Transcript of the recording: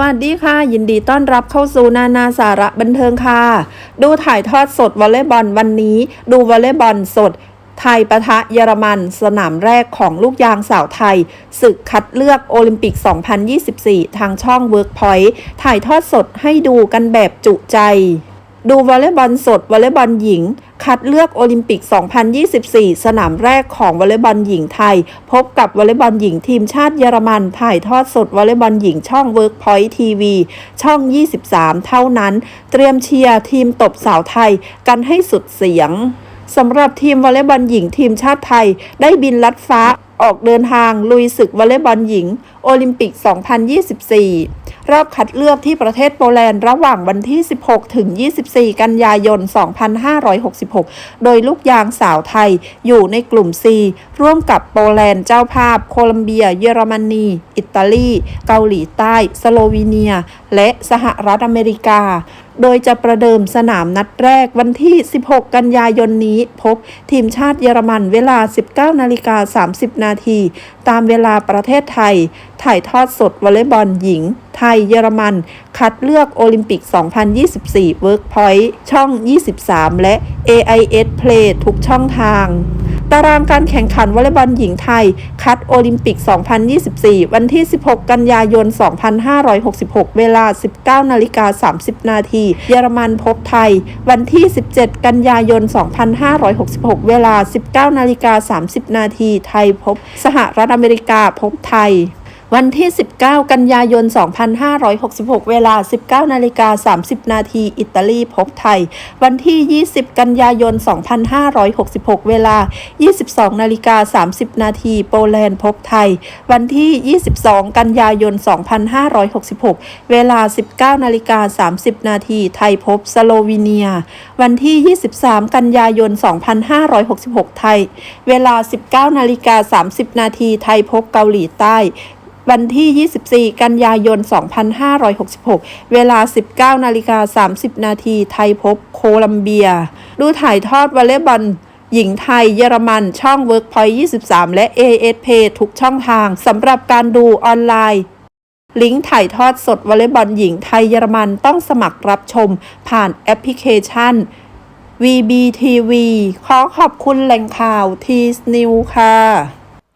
วัสดีค่ะ ยินดีต้อนรับเข้าสู่นานาสาระบันเทิงค่ะ ดูถ่ายทอดสดวอลเลย์บอลวันนี้ ดูวอลเลย์บอลสด ไทยปะทะเยอรมัน สนามแรกของลูกยางสาวไทย ศึกคัดเลือกโอลิมปิก 2024 ทางช่อง Workpoint ถ่ายทอดสดให้ดูกันแบบจุใจ ดูวอลเลย์บอลสดวอลเลย์บอลหญิง คัดเลือกโอลิมปิก 2024 สนามแรกของวอลเลย์บอลหญิงไทย พบกับวอลเลย์บอลหญิงทีมชาติเยอรมัน ถ่ายทอดสดวอลเลย์บอลหญิงช่อง Workpoint TV ช่อง 23 เท่านั้น เตรียมเชียร์ทีมตบสาวไทยกันให้สุดเสียงสำหรับทีมวอลเลย์บอลหญิงทีมชาติไทย ได้บินลัดฟ้า ออกเดินทางลุยศึกวอลเลย์บอลหญิง โอลิมปิก 2024 รอบคัดเลือกที่ประเทศโปแลนด์ระหว่างวันที่ 16 ถึง 24 กันยายน 2566 โดยลูกยางสาวไทยอยู่ในกลุ่ม C ร่วมกับโปแลนด์เจ้าภาพ โคลัมเบีย เยอรมนี อิตาลี เกาหลีใต้ สโลวีเนีย และสหรัฐอเมริกา โดยจะประเดิมสนามนัดแรกวันที่ 16 กันยายนนี้ พบทีมชาติเยอรมันเวลา 19นาฬิกา30 นาทีตามเวลาประเทศไทย ถ่ายทอดสดวอลเลย์บอลหญิง ไทยเยอรมัน คัดเลือกโอลิมปิก 2024 Workpoint ช่อง 23 และ AIS Play ทุกช่องทาง ตารางการแข่งขันวอลเลย์บอลหญิงไทย คัดโอลิมปิก 2024 วันที่ 16 กันยายน 2566 เวลา 19 นาฬิกา 30 นาที เยอรมันพบไทย วันที่ 17 กันยายน 2566 เวลา 19 นาฬิกา 30 นาที ไทยพบสหรัฐอเมริกาพบไทย วันที่ 19 กันยายน 2566 เวลา 19 นาฬิกา 30 นาที อิตาลีพบไทย วันที่ 20 กันยายน 2566 เวลา 22 นาฬิกา 30 นาที โปแลนด์พบไทย วันที่ 22 กันยายน 2566 เวลา 19 นาฬิกา 30 นาที ไทยพบสโลวีเนีย วันที่ 23 กันยายน 2566 ไทย เวลา 19 นาฬิกา 30 นาที ไทยพบเกาหลีใต้ วันที่ 24 กันยายน 2566 เวลา 19 นาฬิกา 30 นาทีไทยพบโคลัมเบีย ดูถ่ายทอดวอลเลย์บอลหญิงไทยเยอรมันช่อง Workpoint 23 และ ASP ทุกช่องทางสำหรับการดูออนไลน์ ลิงก์ถ่ายทอดสดวอลเลย์บอลหญิงไทยเยอรมันต้องสมัครรับชมผ่านแอปพลิเคชัน VBTV ขอขอบคุณแหล่งข่าว t s n e w ค่ะ